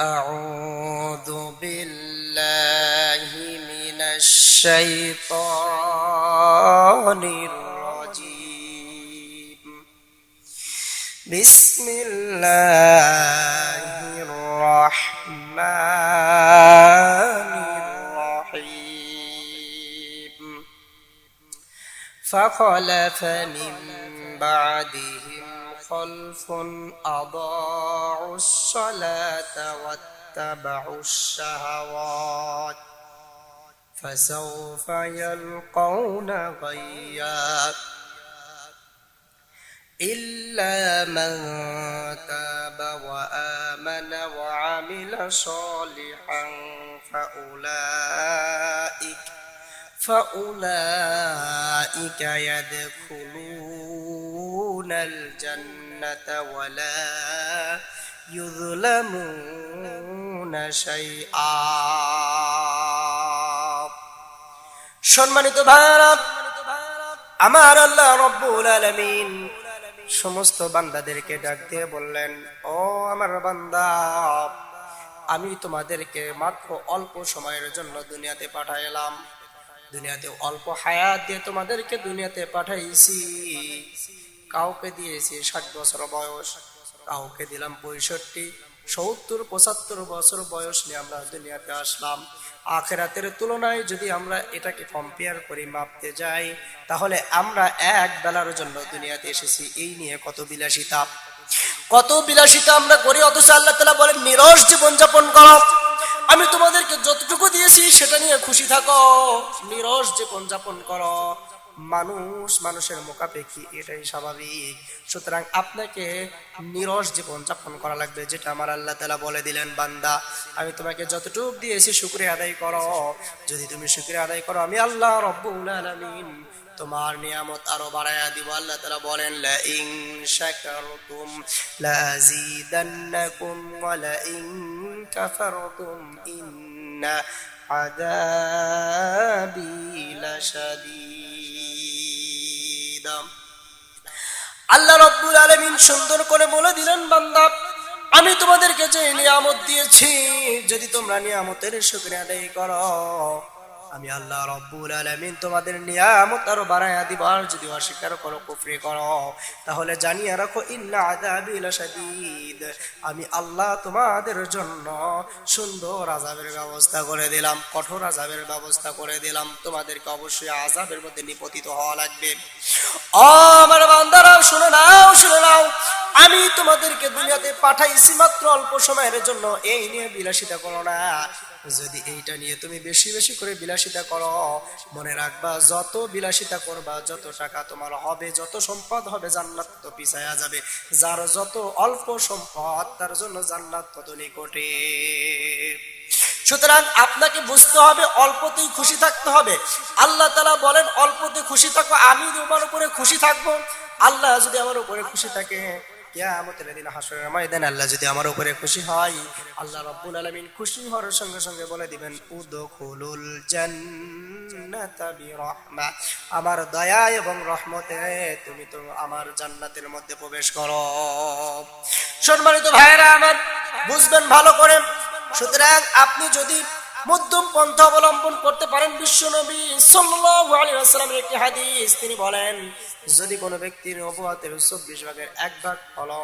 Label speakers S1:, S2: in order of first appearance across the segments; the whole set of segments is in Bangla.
S1: أعوذ بالله من الشيطان الرجيم. بسم الله الرحمن الرحيم. فخلف من بعدهم خلف أضاعوا الصلاة واتبعوا الشهوات فسوف يلقون غيا. إلا من تاب وآمن وعمل صالحا فأولئك فأولئك يدخلون الجنة. ولا يظلمون شيئا সম্মানিত ভাইরা আমার আল্লাহ রব্বুল আলামিন সমস্ত বান্দাদেরকে ডাক দিয়ে বললেন ও আমার বান্দা আমি তোমাদেরকে মাত্র অল্প সময়ের জন্য দুনিয়াতে পাঠাইলাম দুনিয়াতে অল্প হায়াত দিয়ে তোমাদেরকে দুনিয়াতে পাঠাইছি কাউকে দিয়েছি ষাট বছর বয়স, কাউকে দিলাম পঁয়ষট্টি, সত্তর, পঁচাত্তর বছর বয়স নিয়ে আমরা দুনিয়াতে আসলাম। আখেরাতের তুলনায় যদি আমরা এটাকে কম্পেয়ার করি, মাপতে যাই, তাহলে আমরা এক বেলার জন্য দুনিয়াতে এসেছি। এই নিয়ে কত বিলাসিতা। কত বিলাসিতা আমরা করি, অথচ আল্লাহ তালা বলেন, নিরস জীবনযাপন করো। আমি তোমাদেরকে যতটুকু দিয়েছি, সেটা নিয়ে খুশি থাকো। নিরস জীবন যাপন করো। মানুষ, মানুষের মোকাপেক্ষি এটাই স্বাভাবিক। সুতরাং আপনাকে নিরস জীবন যাপন করা লাগবে, যেটা আমার আল্লাহ তালা বলে দিলেন, বান্দা। আমি তোমাকে যতটুকু দিয়েছি, শুক্রিয়া আদায় করো। যদি তুমি শুক্রিয়া আদায় করো, আমি আল্লাহ রব্বুল আলামিন তোমার নিয়ামত আরও বাড়ায়া দিব। আল্লাহ তাআলা বলেন লা ইন শাকারতুম লা লা ইন কাফারতুম ইন্না আযাবি লাশাদীদ। আল্লাহ রব্বুল আলমিন সুন্দর করে বলে দিলেন, বান্দা, আমি তোমাদেরকে যে নিয়ামত দিয়েছি, যদি তোমরা নিয়ামতের শুক্রিয়া আদায় করো আমি আল্লাহ রব্বুল আলামিন তোমাদের নিয়ামত আরও বাড়াইয়া দিব। আর যদি অস্বীকার করো, কুফরি করো, তাহলে জানিয়ে রাখো, ইন্না আমি আল্লাহ তোমাদের জন্য সুন্দর আযাবের ব্যবস্থা করে দিলাম, কঠোর আযাবের ব্যবস্থা করে দিলাম। তোমাদেরকে অবশ্যই আযাবের মধ্যে নিপতিত হওয়া লাগবে। আমার বান্দারা, শুনে নাও শুনে নাও। আমি তোমাদেরকে দুনিয়াতে পাঠাইছি মাত্র অল্প সময়ের জন্য। এই নিয়ে বিলাসিতা করো না। যদি এইটা নিয়ে তুমি বেশি বেশি করে বিলাসিতা করো, মনে রাখবা, যত বিলাসিতা করবা, যত টাকা তোমার হবে, যত সম্পদ হবে, জান্নাত তো পিছায়া যাবে। যার যত অল্প সম্পদ, তার জন্য জান্নাত তত নিকটে। সুতরাং আপনাকে বুঝতে হবে, অল্পতেই খুশি থাকতে হবে। আল্লাহ তালা বলেন, অল্পতে খুশি থাকো, আমি তোমার উপরে খুশি থাকব। আল্লাহ যদি আমার উপরে খুশি থাকে কিয়ামতের দিন হাসরের ময়দানে আল্লাহ যদি আমার উপরে খুশি হয়, আল্লাহ রব্বুল আলামিন খুশি হওয়ার সঙ্গে সঙ্গে বলে দিবেন আমার দয়া এবং রহমতে তুমি তো আমার জান্নাতের মধ্যে প্রবেশ করো। সম্মানিত ভাইরা আমার, বুঝবেন ভালো করে। সুতরাং আপনি যদি মধ্যম পন্থা অবলম্বন করতে পারেন বিশ্বনবী সাল্লাল্লাহু একটি হাদিস। তিনি বলেন, যদি কোনো ব্যক্তির নবুয়তের চব্বিশ ভাগের এক ভাগ হলো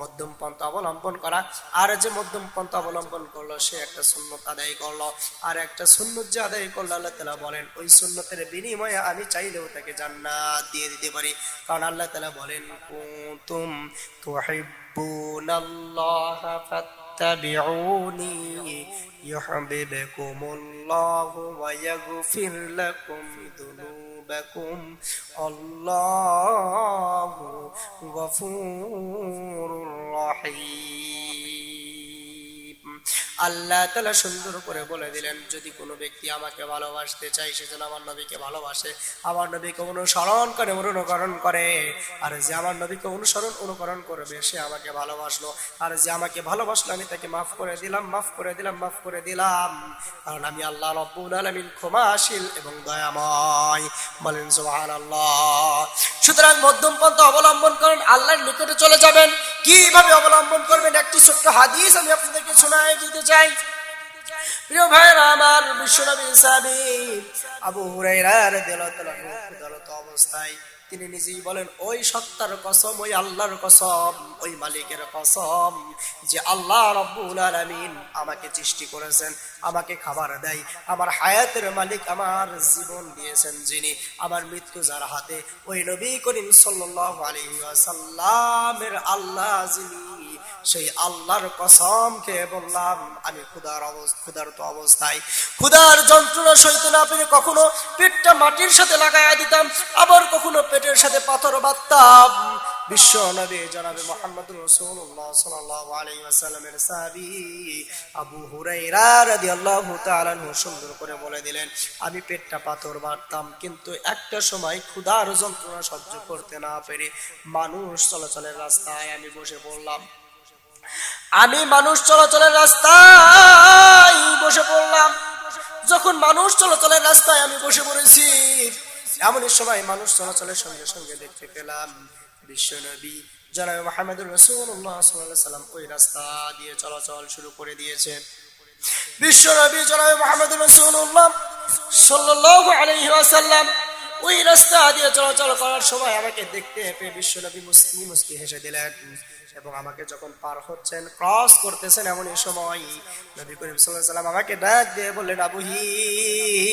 S1: মধ্যম পন্থা অবলম্বন করা, আর যে মধ্যম পন্থা অবলম্বন করল, সে একটা সুন্নত আদায় করল। আর একটা সুন্নত যে আদায় করল, আল্লাহ তালা বলেন, ওই সুন্নতের বিনিময়ে আমি চাইলেও তাকে জান্নাত দিয়ে দিতে পারি। কারণ আল্লাহ তালা বলেন তুহিব্বুনাল্লাহা فاتبعوني يحببكم الله ويغفر لكم ذنوبكم الله غفور رحيم আল্লাহ তালা সুন্দর করে বলে দিলেন, যদি কোনো ব্যক্তি আমাকে ভালোবাসতে চায়, সে যেন আমার নবীকে ভালোবাসে। আমার নবীকে অনুসরণ করে, অনুকরণ করে। আর যে আমার নবীকে অনুসরণ, অনুকরণ করবে, সে আমাকে ভালোবাসলো। আর যে আমাকে ভালোবাসলো, আমি তাকে মাফ করে দিলাম, মাফ করে দিলাম, মাফ করে দিলাম। কারণ আমি আল্লাহ রব্বুল আলমিন ক্ষমাশীল এবং দয়াময়। বলেন, সুবহানাল্লাহ। সুতরাং মধ্যম পন্থা অবলম্বন করেন, আল্লাহর নিকটে চলে যাবেন। কীভাবে অবলম্বন করবেন, একটি ছোট্ট হাদিস আমি আপনাদেরকে শোনায় দিতে চাই। প্রিয় ভাইরা আমার বিশ্বনবী সাবি আবু হুরাইরার তাআলা ক্ষুধারত অবস্থায় তিনি নিজেই বলেন, ওই সত্তার কসম, ওই আল্লাহর কসম, ওই মালিকের কসম যে আল্লাহ রব্বুল আলামিন আমাকে সৃষ্টি করেছেন, আমাকে খাবার দেয়। আমার হায়াতের মালিক আমার জীবন দিয়েছেন যিনি। আমার মৃত্যু যার হাতে, ওই নবী করিম ওয়াসাল্লামের আল্লাহ যিনি, সেই আল্লাহর কসম খেয়ে বললাম, আমি ক্ষুদার ক্ষুধার্ত অবস্থায়। ক্ষুধার যন্ত্রণা সইতে না পেরে কখনো পেটটা মাটির সাথে লাগাইয়া দিতাম, আবার কখনো পেটের সাথে পাথর বাঁধতাম। বিশ্ব নবী জনাবে মোহাম্মদ রাসূলুল্লাহ সাল্লাল্লাহু আলাইহি ওয়াসাল্লামের সাহাবী আবু হুরাইরা রাদিয়াল্লাহু তাআলা সুন্দর করে বলে দিলেন, আমি পেটটা পাথর বাঁধতাম, কিন্তু একটা সময় ক্ষুধার যন্ত্রণা সহ্য করতে না পেরে মানুষ চলাচলের রাস্তায় আমি বসে পড়লাম। আমি মানুষ চলাচলের রাস্তায় বসে পড়লাম। যখন মানুষ চলাচলের রাস্তায় আমি বসে পড়েছি এমনই সময় মানুষ চলাচলের সঙ্গে সঙ্গে দেখতে পেলাম বিশ্বনবী জনাব মাহমুদুর রসুল্লাহ সাল্লাম ওই রাস্তা দিয়ে চলাচল শুরু করে দিয়েছে বিশ্বনবী জনাব মাহমুদুর রসুল্লাহ সাল্লাহ আলহি আসাল্লাম ওই রাস্তা দিয়ে চলাচল করার সময় আমাকে দেখতে পেয়ে বিশ্বনবী মুসলিম মুসকি হেসে দিলেন এবং আমাকে যখন পার হচ্ছেন ক্রস করতেছেন এমন এই সময় নবী করিম সাল্লাহ সাল্লাম আমাকে ডাক দিয়ে বললেন আবুহির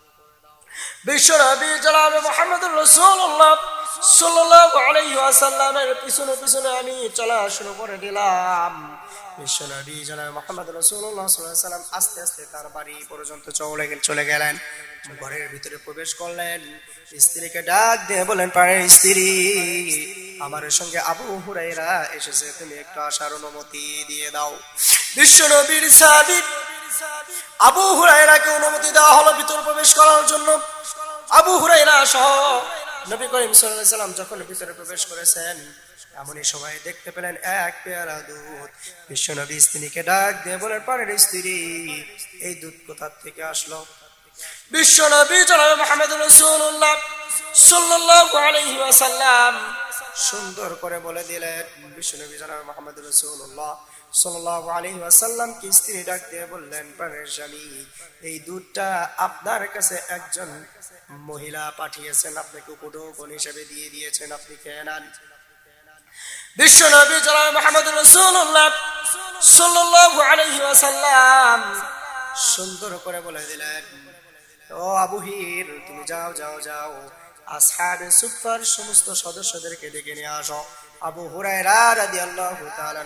S1: চলা গেলেন। ঘরের ভিতরে প্রবেশ করলেন। স্ত্রীকে ডাক দিয়ে বলেন পাড়ের স্ত্রী, আমার সঙ্গে আবু হুরাইরা এসেছে। তুমি একটু আসার অনুমতি দিয়ে দাও। বিশ্বনবীর আবু হুরাইরাকে অনুমতি দেওয়া হলো ভিতর প্রবেশ করার জন্য। আবু হুরাইরা সহ নবী করিম সাল্লাম যখন ভিতরে প্রবেশ করেছেন, এমনই সময় দেখতে পেলেন এক পেয়ালা দুধ। বিশ্বনবী স্ত্রীকে ডাক দিয়ে বলেন পানের স্ত্রী, এই দুধ কোথা থেকে আসলো? বিশ্বনবী জনাব মুহাম্মদ রাসূলুল্লাহ সাল্লাল্লাহু আলাইহি ওয়াসাল্লাম সুন্দর করে বলে দিলেন বিশ্বনবী জনাব মুহাম্মদ রাসূলুল্লাহ স্ত্রী ডাক দিয়ে বললেন এই দুধটা আপনার কাছে একজন মহিলা পাঠিয়েছেন আপনাকে হিসেবে দিয়ে দিয়েছেন, আপনি খেয়ে নেন সুন্দর করে বলে দিলেন, ও আবুহির তুমি যাও যাও যাও আসহাবে সমস্ত সদস্যদেরকে ডেকে নিয়ে আসো। আবু হুরায়রা রাদিয়াল্লাহু তাআলা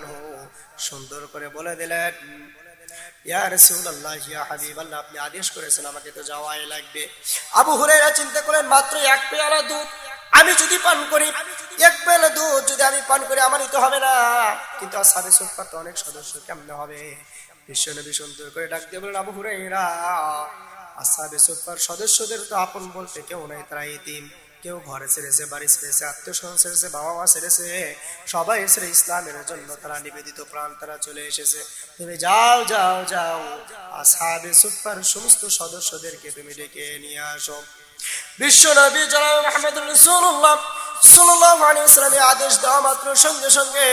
S1: সুন্দর করে বলে দিলেন, ইয়া রাসূলুল্লাহ, ইয়া হাবিবাল্লাহ, আপনি আদেশ করেছেন আমাকে তো যাওয়াই লাগবে। আবু হুরায়রা চিন্তা করেন মাত্র এক পেয়ালা দুধ আমি যদি পান করি, এক পেয়ালা দুধ যদি আমি পান করি, আমারই তো হবে না। কিন্তু আসহাবে সুফার তো অনেক সদস্য কেমনে হবে? বিশ্বনবী সুন্দর করে ডাক দিয়ে বলেন আবু হুরায়রা, আসাবে সুফার সদস্যদের তো আপন বলতে কেউ নাই, তারা ইতিম কেউ ঘরে ছেড়েছে, বাড়ি ছেড়েছে আত্মীয় ছেড়েছে বাবা মা ছেড়েছে, সবাই ছেড়ে ইসলামের জন্য তারা নিবেদিত প্রাণ তারা চলে এসেছে। তুমি যাও যাও যাও আসাবে সুফার সমস্ত সদস্যদেরকে তুমি ডেকে নিয়ে আসো। বিশ্ব নবী জনাব মোহাম্মদ রাসূলুল্লাহ সাল্লাল্লাহু আলাইহি ওয়াসাল্লামের আদেশ দেওয়া মাত্র সঙ্গে সঙ্গে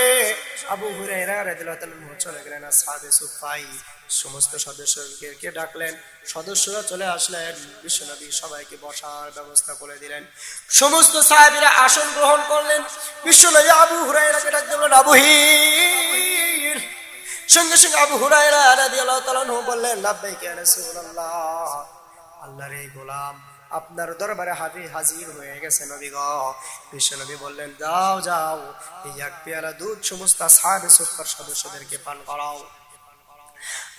S1: আবু হুরায়রা রাদিয়াল্লাহু তাআলা চলে গেলেন আসহাবে সুফাই সমস্ত সদস্যকে ডাকলেন? সদস্যরা চলে আসলেন। বিশ্বনবী সবাইকে বসার ব্যবস্থা করে দিলেন। সমস্ত সাহাবীরা আসন গ্রহণ করলেন। বিশ্বনবী আবু হুরায়রাকে ডাক দিলেন আবু হির সঙ্গে সঙ্গে আবু হুরায়রা রাদিয়াল্লাহু তাআলা বললেন, লাব্বাইকা ইয়া রাসূলুল্লাহ। আল্লাহর এই গোলাম আপনার দরবারে হাবি হাজির হয়ে গেছে নবী গ। বিশ্বনবী বললেন যাও যাও। এই এক পেয়ালা দুধ সমস্ত সাহাবে সুপার সদস্যদেরকে পান করাও।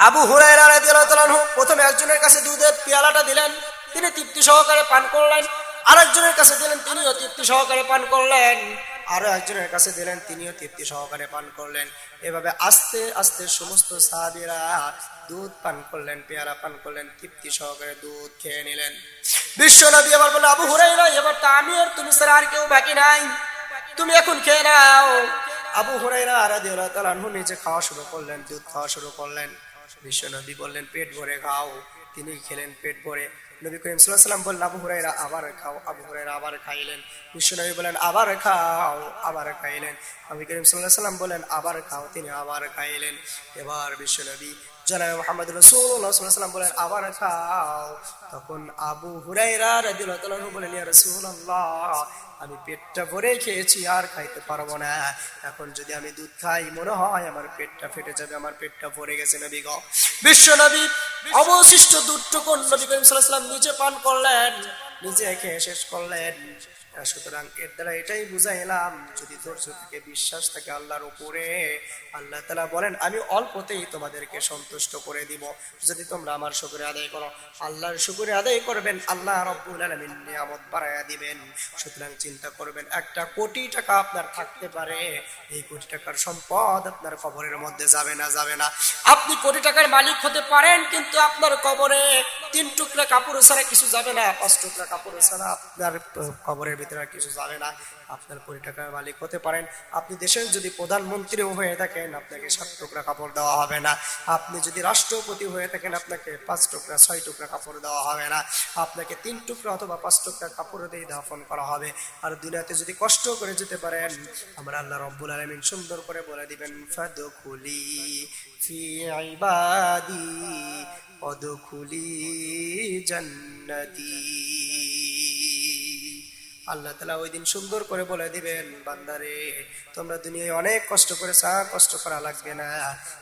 S1: আবু হুরায়রা রাদিয়াল্লাহু প্রথমে একজনের কাছে দুধের পেয়ালাটা দিলেন। তিনি তৃপ্তি সহকারে পান করলেন। আরেকজনের কাছে দিলেন, তিনিও তৃপ্তি সহকারে পান করলেন। আরও একজনের কাছে দিলেন, তিনিও তৃপ্তি সহকারে পান করলেন। এভাবে আস্তে আস্তে সমস্ত সাহাবীরা দুধ পান করলেন পেয়ারা পান করলেন, তৃপ্তি সহকারে দুধ খেয়ে নিলেন। বিশ্ব নবী এবার বলল আবু হুরাইরা এবার তো আমি আর তুমি ছাড়া আর কেউ বাকি নাই। তুমি এখন খেয়ে নাও। আবু হুরাইরা রাদিয়াল্লাহু তাআলা আনহু নিজে খাওয়া শুরু করলেন, দুধ খাওয়া শুরু করলেন। বিশ্ব নবী বললেন, পেট ভরে খাও। তিনি খেলেন, পেট ভরে। নবী করিম সাল্লাম বললেন, আবু হুরাইরা আবার খাও। আবু হুরাইরা আবার খাইলেন। বিশ্ব নবী বলেন আবার খাও। আবার খাইলেন। নবী করিম সাল্লাহ সাল্লাম বলেন আবার খাও। তিনি আবার খাইলেন। এবার বিশ্ব নবী জনাব মোহাম্মদ সাল্লাম বলেন, আবার খাও। তখন আবু হুরাইরা রাদিয়াল্লাহু তাআলা আনহু বলেন, ইয়া রাসূলুল্লাহ, আমি পেটটা ভরে খেয়েছি, আর খাইতে পারব না। এখন যদি আমি দুধ খাই, মনে হয় আমার পেটটা ফেটে যাবে, আমার পেটটা ভরে গেছে নবী গ। বিশ্ব নবী অবশিষ্ট দুধটুকু নবী করিম সাল্লাম নিজে পান করলেন, নিজে খেয়ে শেষ করলেন। সুতরাং এর দ্বারা এটাই বুঝাইলাম, যদি ধৈর্য থেকে বিশ্বাস থাকে আল্লাহর উপরে, আল্লাহ তালা বলেন, আমি অল্পতেই তোমাদেরকে সন্তুষ্ট করে দিব। যদি তোমরা আমার শুকুরে আদায় করো, আল্লাহর শুকুরে আদায় করবেন, আল্লাহ রব্বুল আলামিন নিয়ামত বাড়াইয়া দিবেন। সুতরাং চিন্তা করবেন, একটা কোটি টাকা আপনার থাকতে পারে, এই কোটি টাকার সম্পদ আপনার কবরের মধ্যে যাবে না যাবে না। আপনি কোটি টাকার মালিক হতে পারেন, কিন্তু আপনার কবরে তিন টুকরা কাপড় ছাড়া কিছু যাবে না, পাঁচ টুকরা কাপড় ছাড়া আপনার কবরের ভিতরে আর কিছু জানে না, আপনার কোটি টাকার মালিক হতে পারেন। আপনি দেশের যদি প্রধানমন্ত্রীও হয়ে থাকেন, আপনাকে সাত টুকরা কাপড় দেওয়া হবে না। আপনি যদি রাষ্ট্রপতি হয়ে থাকেন, আপনাকে পাঁচ টুকরা, ছয় টুকরা কাপড় দেওয়া হবে না। আপনাকে তিন টুকরা অথবা পাঁচ টুকরা কাপড় দিয়ে দাফন করা হবে। আর দুনিয়াতে যদি কষ্ট করে যেতে পারেন, আমরা আল্লাহ রব্বুল আলমিন সুন্দর করে বলে দিবেন, ফাদখুলি ফি আল্লাহ তালা ওই দিন সুন্দর করে বলে দিবেন, বান্দারে, তোমরা দুনিয়ায় অনেক কষ্ট করে সা কষ্ট করা লাগবে না।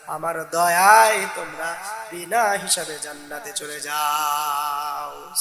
S1: আমার দয়ায় তোমরা বিনা হিসাবে জান্নাতে চলে যাও।